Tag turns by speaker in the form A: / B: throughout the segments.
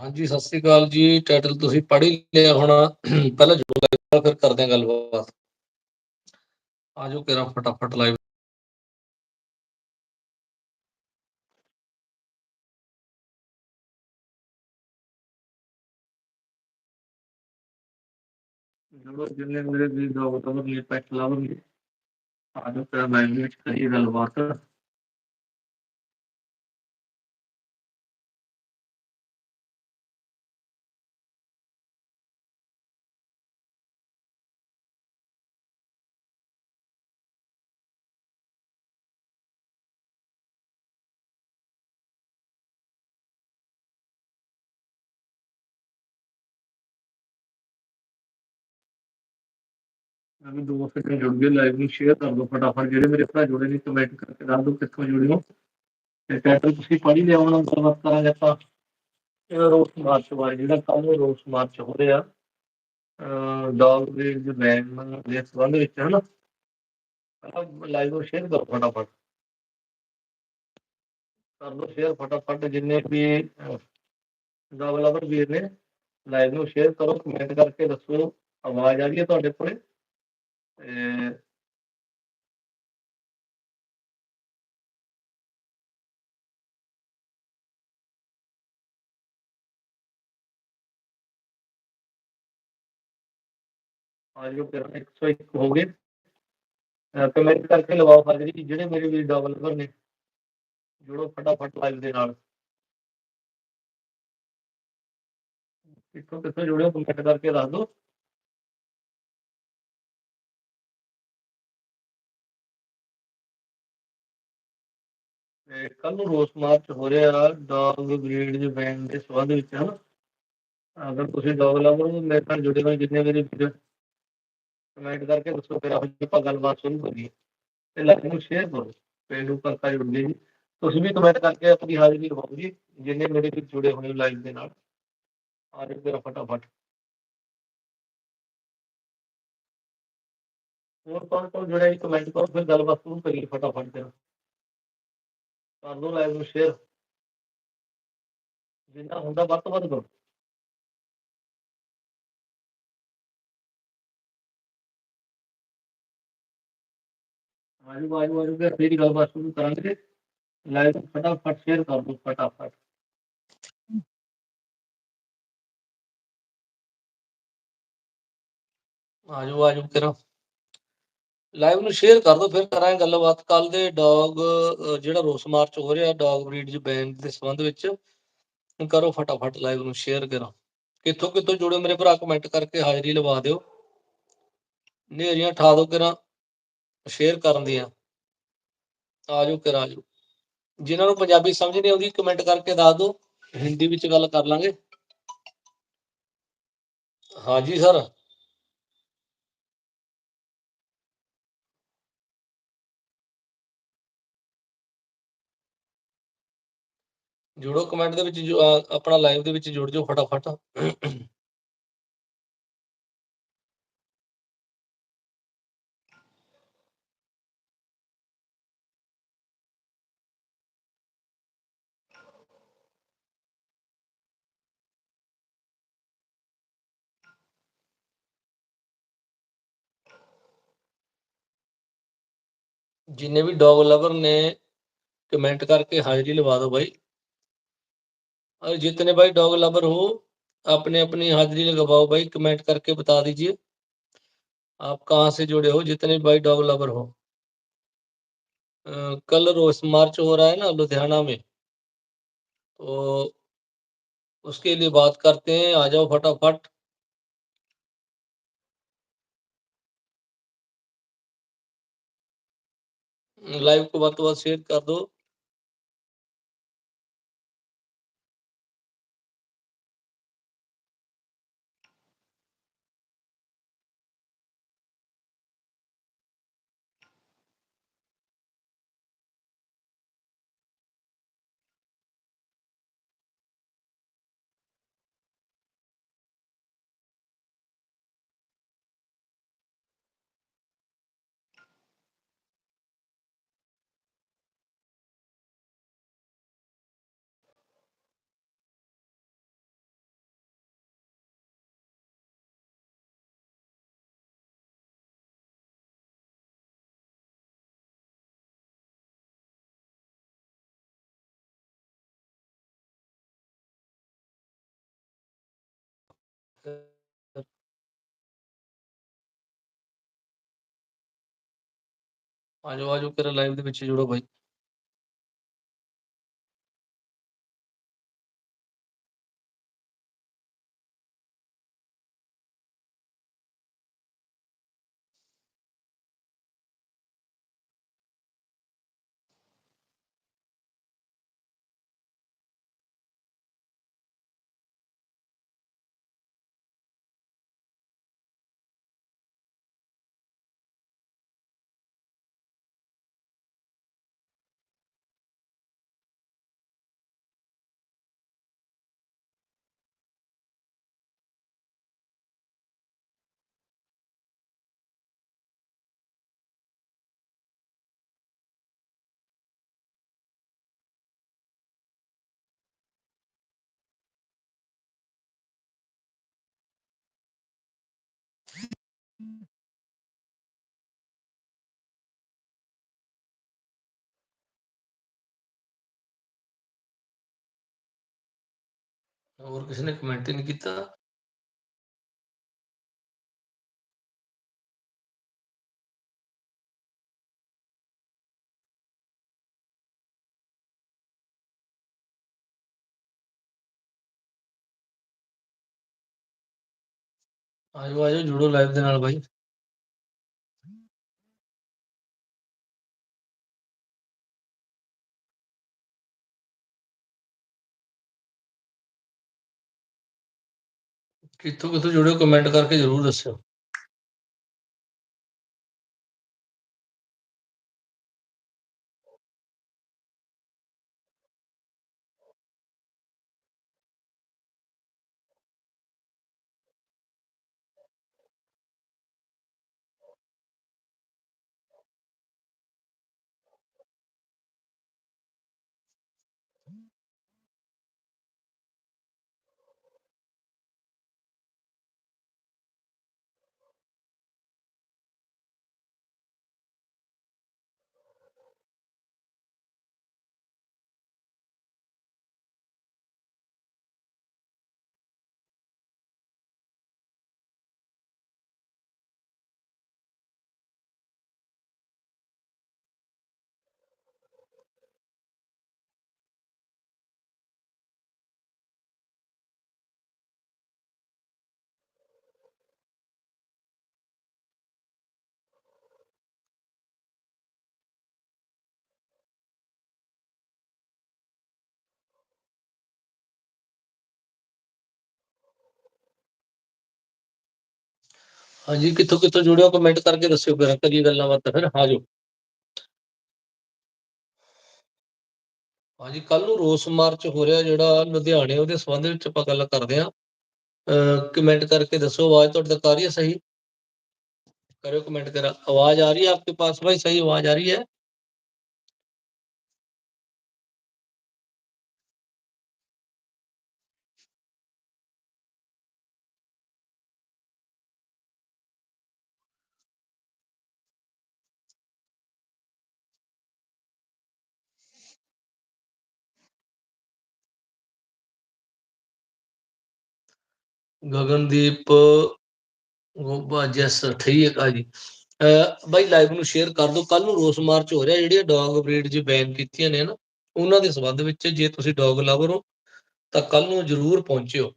A: ਹਾਂਜੀ ਸਤਿ ਸ੍ਰੀ ਅਕਾਲ ਜੀ ਟਾਈਟਲ ਤੁਸੀਂ ਪੜ੍ਹ ਹੀ ਲਿਆ ਹੋਣਾ ਪਹਿਲਾਂ ਜੁੜੋ ਲਾਈਵ ਫਿਰ ਕਰਦੇ ਹਾਂ ਗੱਲਬਾਤ ਆਜੋ ਕਰਾਂ ਫਟਾਫਟ ਲਾਈਵ ਜੁੜੋ ਜਿੰਨੇ ਮੇਰੇ ਵੀ ਦੋ ਬਤੌਰ ਲਈ ਪੈਟ ਲਾਵਣਗੇ ਆਜੋ ਕਰਾਂ ਲਾਈਵ ਵਿੱਚ ਕਰੀਏ ਗੱਲਬਾਤ ਦੋ ਸੈਕਿੰਡ ਜੁੜ ਗਏ ਲਾਈਵ ਨੂੰ ਸ਼ੇਅਰ ਕਰ ਦਿਓ ਫਟਾਫਟ, ਜਿਹੜੇ ਮੇਰੇ ਭਰਾ ਜੁੜੇ ਨੇ ਕਮੈਂਟ ਕਰਕੇ ਦੱਸ ਦਿਓ ਕਿੱਥੋਂ ਜੁੜੇ ਹੋ। ਤੇ ਟਾਈਟਲ ਤੁਸੀਂ ਪੜ੍ਹ ਹੀ ਲਿਆ ਹੋਣਾ ਗੱਲਬਾਤ ਕਰਾਂਗੇ ਆਪਾਂ। ਰੋਸ ਮਾਰਚ ਬਾਰੇ ਜਿਹੜਾ ਕੱਲ ਰੋਸ ਮਾਰਚ ਹੋ ਰਿਹਾ ਡੌਗ ਦੇ ਬੈਨ ਦੇ ਸੰਬੰਧ ਵਿੱਚ ਹੈ ਨਾ ਲਾਈਵ ਨੂੰ ਸ਼ੇਅਰ ਕਰੋ ਫਟਾਫਟ। ਕਰ ਲਓ ਸ਼ੇਅਰ ਫਟਾਫਟ, ਜਿੰਨੇ ਵੀ ਡੌਗ ਲਵਰ ਵੀਰ ਨੇ ਲਾਈਵ ਨੂੰ ਸ਼ੇਅਰ ਕਰੋ ਕਮੈਂਟ ਕਰਕੇ ਦੱਸੋ, ਆਵਾਜ਼ ਆ ਰਹੀ ਹੈ ਤੁਹਾਡੇ ਕੋਲੇ? ਤੇ ਆਜੋ ਫਿਰ 101 ਹੋ ਗਏ ਕਮੈਂਟ ਕਰਕੇ ਲਵਾਓ ਹਾਜ਼ਰੀ ਕਿ ਜਿਹੜੇ ਮੇਰੇ ਵੀ ਡਬਲ ਨੰਬਰ ਨੇ ਜੁੜੋ ਫਟਾਫਟ ਲਾਈਵ ਦੇ ਨਾਲ ਕਿੱਥੋਂ ਕਿੱਥੋਂ ਜੁੜਿਓ ਕਮੈਂਟ ਕਰਕੇ ਦੱਸ ਦਿਓ ਕੱਲ ਨੂੰ ਰੋਸ ਮਾਰਚ ਹੋ ਰਿਹਾ ਡੌਗ ਬਰੀਡ ਦੇ ਬੈਨ ਦੇ ਸੰਬੰਧ ਵਿੱਚ ਹਨ ਅਗਰ ਤੁਸੀਂ ਡੌਗ ਲਵਰ ਹੋ ਮੇਰੇ ਨਾਲ ਜੁੜੇ ਹੋਏ ਜਿੰਨੇ ਮੇਰੇ ਵੀਰ ਕਮੈਂਟ ਕਰਕੇ ਦੱਸੋ ਫਿਰ ਆਪਾਂ ਗੱਲਬਾਤ ਸ਼ੁਰੂ ਕਰੀਏ ਤੇ ਲਾਈਵ ਨੂੰ ਸ਼ੇਅਰ ਕਰੋ ਪੇਂਡੂ ਪੰਕਾ ਜੁੜਦੇ ਜੀ ਤੁਸੀਂ ਵੀ ਕਮੈਂਟ ਕਰਕੇ ਆਪਣੀ ਹਾਜ਼ਰੀ ਲਵਾਓ ਜੀ ਜਿੰਨੇ ਮੇਰੇ ਵੀਰ ਜੁੜੇ ਹੋਏ ਲਾਈਵ ਦੇ ਨਾਲ ਆ ਜਾਓ ਮੇਰਾ ਫਟਾਫਟ ਹੋਰ ਕੌਣ ਕੌਣ ਜੁੜਿਆ ਜੀ ਕਮੈਂਟ ਕਰੋ ਫਿਰ ਗੱਲਬਾਤ ਸ਼ੁਰੂ ਕਰੀਏ ਫਟਾਫਟ ਫਿਰ ਕਰ ਲਓ ਲਾਈਵ ਨੂੰ ਸ਼ੇਅਰ। ਜਿੰਨਾ ਹੁੰਦਾ ਵੱਧ ਤੋਂ ਵੱਧ ਕਰੋ। ਆਜੂ ਆਜੂ ਆਜੂ, ਫਿਰ ਫੇਰ ਗੱਲਬਾਤ ਸ਼ੁਰੂ ਕਰਾਂਗੇ। ਲਾਈਵ ਫਟਾਫਟ ਸ਼ੇਅਰ ਕਰ ਦਿਓ, ਫਟਾਫਟ। ਆਜੋ ਆਜੋ ਕਰੋ ਲਾਈਵ ਨੂੰ ਸ਼ੇਅਰ ਕਰ ਦਿਓ ਫਿਰ ਕਰਾਂਗੇ ਗੱਲਬਾਤ। ਕੱਲ ਦੇ ਡੌਗ ਜਿਹੜਾ ਰੋਸ ਮਾਰਚ ਹੋ ਰਿਹਾ ਡੌਗ ਬਰੀਡ ਬੈਨ ਦੇ ਸੰਬੰਧ ਵਿੱਚ, ਕਰੋ ਫਟਾਫਟ ਲਾਈਵ ਨੂੰ ਸ਼ੇਅਰ ਕਰੋ। ਕਿੱਥੋਂ ਕਿੱਥੋਂ ਜੁੜੇ ਮੇਰੇ ਭਰਾ ਕਮੈਂਟ ਕਰਕੇ ਹਾਜ਼ਰੀ ਲਵਾ ਦਿਓ। ਨੇਰੀਆਂ ਠਾ ਦਿਓ ਕਿਰਾਂ ਸ਼ੇਅਰ ਕਰਨ ਦੀਆਂ। ਆਜੋ ਕਰਾਂ ਆਜੋ ਜਿਨ੍ਹਾਂ ਨੂੰ ਪੰਜਾਬੀ ਸਮਝ ਨਹੀਂ ਆਉਂਦੀ ਕਮੈਂਟ ਕਰਕੇ ਦੱਸ ਦਿਓ। ਹਿੰਦੀ ਵਿੱਚ ਗੱਲ ਕਰ ਲਾਂਗੇ। ਹਾਂਜੀ ਸਰ ਜੁੜੋ ਕਮੈਂਟ ਦੇ ਵਿੱਚ ਜੋ, ਅਹ, ਆਪਣਾ ਲਾਈਵ ਦੇ ਵਿੱਚ ਜੁੜ ਜਾਓ ਫਟਾਫਟ ਜਿੰਨੇ ਵੀ ਡੌਗ ਲਵਰ ਨੇ कमेंट करके हाजिरी लगा दो भाई और जितने भाई डॉग लवर हो अपने अपनी हाजिरी लगवाओ भाई कमेंट करके बता दीजिए। आप कहाँ से जुड़े हो जितने भाई डॉग लवर हो। अ, कल रोज मार्च हो रहा है ना लुधियाना में तो उसके लिए बात करते हैं। आ जाओ फटाफट। लाइव को बात बात शेयर कर दो। ਆਜੋ ਆਜੋ ਕਰ ਲਾਈਵ ਦੇ ਵਿੱਚ ਜੁੜੋ ਬਾਈ। और किसी ने कमेंट ही नहीं किया। ਆਜੋ ਆਜੋ ਜੁੜੋ ਲਾਈਵ ਦੇ ਨਾਲ ਬਾਈ ਕਿੱਥੋਂ ਕਿੱਥੋਂ ਜੁੜਿਓ ਕਮੈਂਟ ਕਰਕੇ ਜਰੂਰ ਦੱਸਿਓ ਹਾਂਜੀ ਕਿੱਥੋਂ ਕਿੱਥੋਂ ਜੁੜਿਓ ਕਮੈਂਟ ਕਰਕੇ ਦੱਸਿਓ ਫਿਰ ਕਰੀਏ ਗੱਲਾਂ ਬਾਤਾਂ ਫਿਰ ਆਜੋ ਹਾਂਜੀ ਕੱਲ ਨੂੰ ਰੋਸ ਮਾਰਚ ਹੋ ਰਿਹਾ ਜਿਹੜਾ ਲੁਧਿਆਣੇ ਉਹਦੇ ਸੰਬੰਧ ਵਿੱਚ ਆਪਾਂ ਗੱਲ ਕਰਦੇ ਆਂ ਕਮੈਂਟ ਕਰਕੇ ਦੱਸੋ ਆਵਾਜ਼ ਤੁਹਾਡੇ ਤੱਕ ਆ ਰਹੀ ਹੈ ਸਹੀ करो कमेंट करा आवाज आ रही है आपके पास भाई सही आवाज आ रही है ਗਗਨਦੀਪ, ਗੋਬਾ ਜੈਸ ਠੀਕ ਆ ਜੀ। ਬਾਈ ਲਾਈਵ ਨੂੰ ਸ਼ੇਅਰ ਕਰ ਦਿਓ। ਕੱਲ ਨੂੰ ਰੋਸ ਮਾਰਚ ਹੋ ਰਿਹਾ। ਜਿਹੜੀਆਂ ਡੌਗ ਬਰੀਡ ਜੀ ਬੈਨ ਕੀਤੀਆਂ ਨੇ ਨਾ, ਉਹਨਾਂ ਦੇ ਸੰਬੰਧ ਵਿੱਚ ਜੇ ਤੁਸੀਂ ਡੌਗ ਲਵਰ ਹੋ, ਤਾਂ ਕੱਲ ਨੂੰ ਜ਼ਰੂਰ ਪਹੁੰਚਿਓ।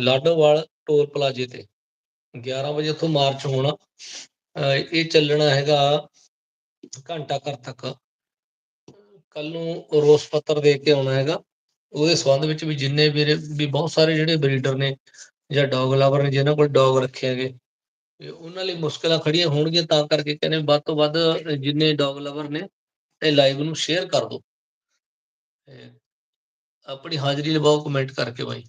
A: ਲਾਡੋਵਾਲ ਟੋਲ ਪਲਾਜ਼ੇ ਤੇ। 11 ਵਜੇ ਤੋਂ ਮਾਰਚ ਹੋਣਾ। ਇਹ ਚੱਲਣਾ ਹੈਗਾ ਘੰਟਾ ਘਰ ਤੱਕ। ਕੱਲ ਨੂੰ ਰੋਸ ਪੱਤਰ ਦੇ ਕੇ ਆਉਣਾ ਹੈਗਾ। ਉਹਦੇ ਸੰਬੰਧ ਵਿੱਚ ਵੀ ਜਿੰਨੇ ਵੀਰੇ ਵੀ ਬਹੁਤ ਸਾਰੇ ਜਿਹੜੇ ਬਰੀਡਰ ਨੇ ਜਾਂ ਡੌਗ ਲਵਰ ਨੇ ਜਿਹਨਾਂ ਕੋਲ ਡੌਗ ਰੱਖੇ ਹੈਗੇ ਉਹਨਾਂ ਲਈ ਮੁਸ਼ਕਲਾਂ ਖੜੀਆਂ ਹੋਣਗੀਆਂ, ਤਾਂ ਕਰਕੇ ਕਹਿੰਦੇ ਵੱਧ ਤੋਂ ਵੱਧ ਜਿੰਨੇ ਡੌਗ ਲਵਰ ਨੇ ਇਹ ਲਾਈਵ ਨੂੰ ਸ਼ੇਅਰ ਕਰ ਦਿਓ। ਆਪਣੀ ਹਾਜ਼ਰੀ ਲਵਾਓ ਕਮੈਂਟ ਕਰਕੇ ਬਾਈ।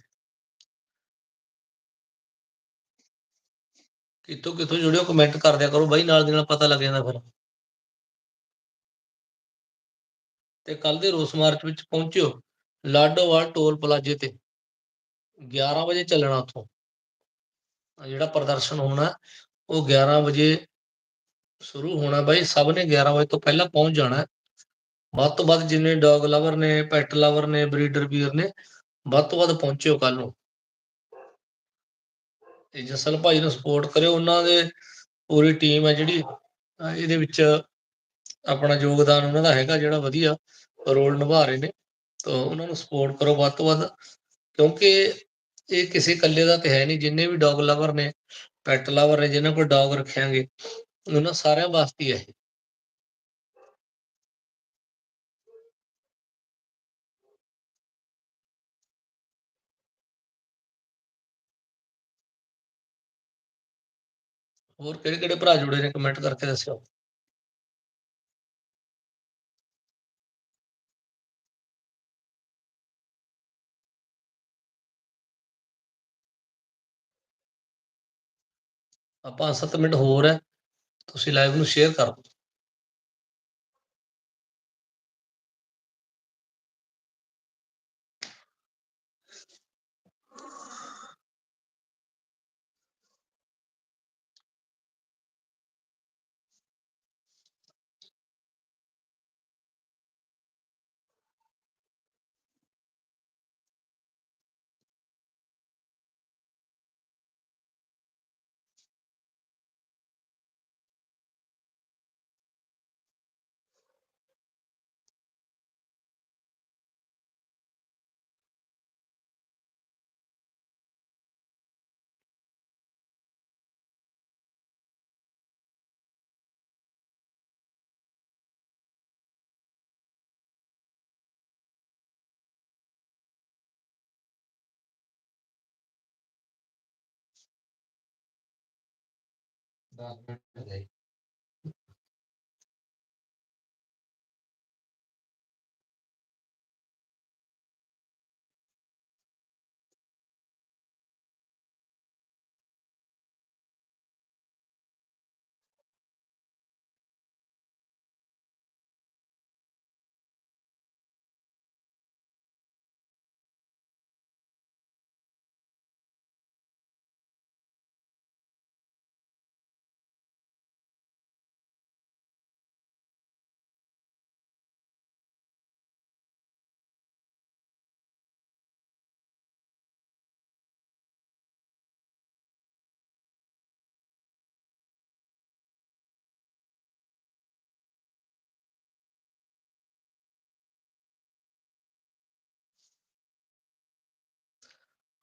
A: ਕਿਤੋਂ ਕਿਤੋਂ ਜੁੜਿਓ ਕਮੈਂਟ ਕਰ ਦਿਆ ਕਰੋ ਬਾਈ, ਨਾਲ ਦੇ ਨਾਲ ਪਤਾ ਲੱਗ ਜਾਂਦਾ ਫਿਰ। ਤੇ ਕੱਲ ਦੇ ਰੋਸ ਮਾਰਚ ਵਿੱਚ ਪਹੁੰਚਿਓ ਲਾਡੋਵਾਲ ਟੋਲ ਪਲਾਜ਼ੇ ਤੇ। 11 ਵਜੇ ਚੱਲਣਾ ਉੱਥੋਂ। ਜਿਹੜਾ ਪ੍ਰਦਰਸ਼ਨ ਹੋਣਾ, ਉਹ 11 ਵਜੇ ਸ਼ੁਰੂ ਹੋਣਾ ਬਾਈ। ਸਭ ਨੇ 11 ਵਜੇ ਤੋਂ ਪਹਿਲਾਂ ਪਹੁੰਚ ਜਾਣਾ। ਵੱਧ ਤੋਂ ਵੱਧ ਜਿੰਨੇ ਡੌਗ ਲਵਰ ਨੇ, ਪੈਟ ਲਵਰ ਨੇ, ਬਰੀਡਰ ਵੀਰ ਨੇ, ਵੱਧ ਤੋਂ ਵੱਧ ਪਹੁੰਚਿਓ ਕੱਲ ਨੂੰ। ਤੇ ਜਸਲ ਭਾਈ ਨੂੰ ਸਪੋਰਟ ਕਰਿਓ। ਉਹਨਾਂ ਦੇ ਪੂਰੀ ਟੀਮ ਹੈ ਜਿਹੜੀ ਇਹਦੇ ਵਿੱਚ ਆਪਣਾ ਯੋਗਦਾਨ ਉਹਨਾਂ ਦਾ ਹੈਗਾ ਜਿਹੜਾ ਵਧੀਆ ਰੋਲ ਨਿਭਾ ਰਹੇ ਨੇ। ਤਾਂ ਉਹਨਾਂ ਨੂੰ ਸਪੋਰਟ ਕਰੋ ਵੱਧ ਤੋਂ ਵੱਧ। ਕਿਉਂਕਿ ਇਹ ਕਿਸੇ ਇਕੱਲੇ ਦਾ ਤੇ ਹੈ ਨਹੀਂ ਜਿੰਨੇ ਵੀ ਡੌਗ ਲਵਰ ਨੇ ਪੈਟ ਲਵਰ ਨੇ ਜਿਨ੍ਹਾਂ ਕੋਲ ਡੌਗ ਰੱਖਿਆਂਗੇ ਉਹਨਾਂ ਸਾਰਿਆਂ ਵਾਸਤੇ ਹੀ ਹੈ ਇਹ ਹੋਰ ਕਿਹੜੇ ਕਿਹੜੇ ਭਰਾ ਜੁੜੇ ਨੇ ਕਮੈਂਟ ਕਰਕੇ ਦੱਸਿਓ ਆਪਾਂ 7 ਮਿੰਟ ਹੋਰ ਹੈ ਤੁਸੀਂ ਲਾਈਵ ਨੂੰ ਸ਼ੇਅਰ ਕਰ ਦਿਓ। ta có thể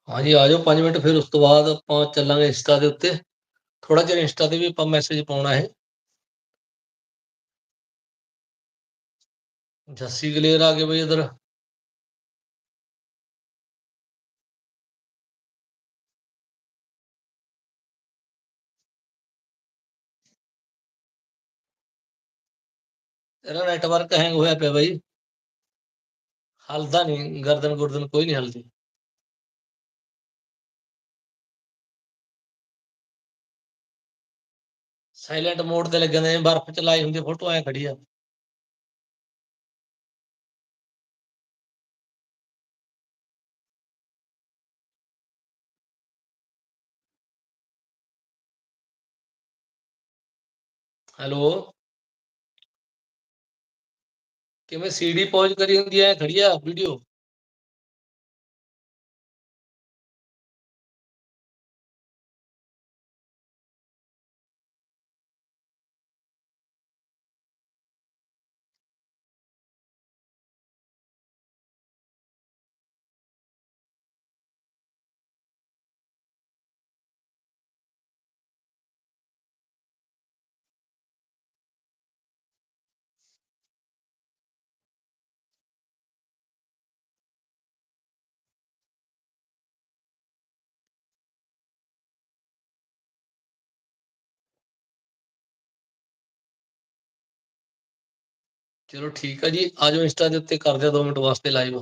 A: ਹਾਂਜੀ ਆ ਜਾਓ 5 ਮਿੰਟ ਫਿਰ ਉਸ ਤੋਂ ਬਾਅਦ ਆਪਾਂ ਚੱਲਾਂਗੇ ਇੰਸਟਾ ਦੇ ਉੱਤੇ ਥੋੜਾ ਜਿਹਾ ਇੰਸਟਾ ਤੇ ਵੀ ਆਪਾਂ ਮੈਸੇਜ ਪਾਉਣਾ ਹੈ ਜੱਸੀ ਗਲੇਰ ਆ ਗਏ ਬਈ ਇਧਰ ਤੇਰਾ ਨੈਟਵਰਕ ਹੈਂਗ ਹੋਇਆ ਪਿਆ ਬਈ ਹਲਦਾ ਨਹੀਂ ਗਰਦਨ ਗੁਰਦਨ ਕੋਈ ਨਹੀਂ ਹਲਦੀ ਸਾਇਲੈਂਟ ਮੋਡ ਤੇ ਲੱਗਣ ਦੇ ਬਰਫ਼ ਚ ਲਾਈ ਹੁੰਦੀ ਫੋਟੋ ਐ ਖੜੀ ਆ। ਹੈਲੋ? ਕਿਵੇਂ ਸੀਡੀ ਪੌਜ ਕਰੀ ਹੁੰਦੀ ਐ ਖੜੀ ਆ ਵੀਡੀਓ ਚਲੋ ਠੀਕ ਆ ਜੀ ਆ ਜਾਓ ਇੰਸਟਾ ਦੇ ਉੱਤੇ ਕਰਦੇ ਆ 2 ਮਿੰਟ ਵਾਸਤੇ ਲਾਈਵ